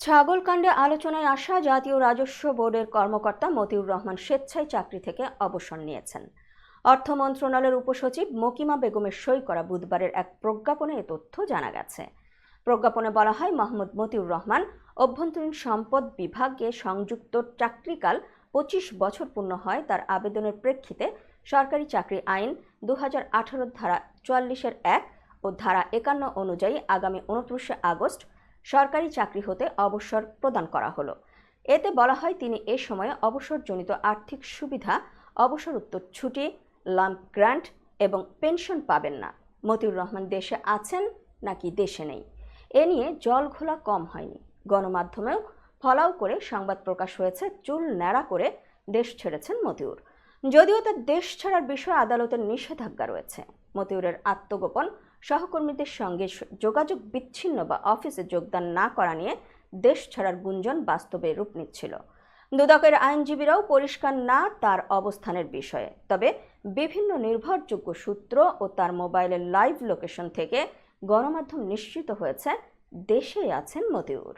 ছাগলকাণ্ডে আলোচনায় আসা জাতীয় রাজস্ব বোর্ডের কর্মকর্তা মতিউর রহমান স্বেচ্ছায় চাকরি থেকে অবসর নিয়েছেন। অর্থ মন্ত্রণালয়ের উপসচিব মকিমা বেগমের সই করা বুধবারের এক প্রজ্ঞাপনে এ তথ্য জানা গেছে। প্রজ্ঞাপনে বলা হয়, মোহাম্মদ মতিউর রহমান অভ্যন্তরীণ সম্পদ বিভাগে সংযুক্ত চাকরিকাল পঁচিশ বছর পূর্ণ হয়। তার আবেদনের প্রেক্ষিতে সরকারি চাকরি আইন দু ধারা চুয়াল্লিশের এক ও ধারা একান্ন অনুযায়ী আগামী উনত্রিশে আগস্ট সরকারি চাকরি হতে অবসর প্রদান করা হলো। এতে বলা হয়, তিনি এ সময়ে অবসরজনিত আর্থিক সুবিধা অবসর উত্তর ছুটি, লাম্প গ্র্যান্ট এবং পেনশন পাবেন না। মতিউর রহমান দেশে আছেন নাকি দেশে নেই? এ নিয়ে জল ঘোলা কম হয়নি। গণমাধ্যমেও ফলাও করে সংবাদ প্রকাশ হয়েছে, চুল ন্যাড়া করে দেশ ছেড়েছেন মতিউর। যদিও তার দেশ ছাড়ার বিষয়ে আদালতের নিষেধাজ্ঞা রয়েছে। মতিউরের আত্মগোপন, সহকর্মীদের সঙ্গে যোগাযোগ বিচ্ছিন্ন বা অফিসে যোগদান না করা নিয়ে দেশ ছাড়ার গুঞ্জন বাস্তবে রূপ নিচ্ছিল। দুদকের আইনজীবীরাও পরিষ্কার না তার অবস্থানের বিষয়ে। তবে বিভিন্ন নির্ভরযোগ্য সূত্র ও তার মোবাইলের লাইভ লোকেশন থেকে গণমাধ্যম নিশ্চিত হয়েছে, দেশেই আছেন মতিউর।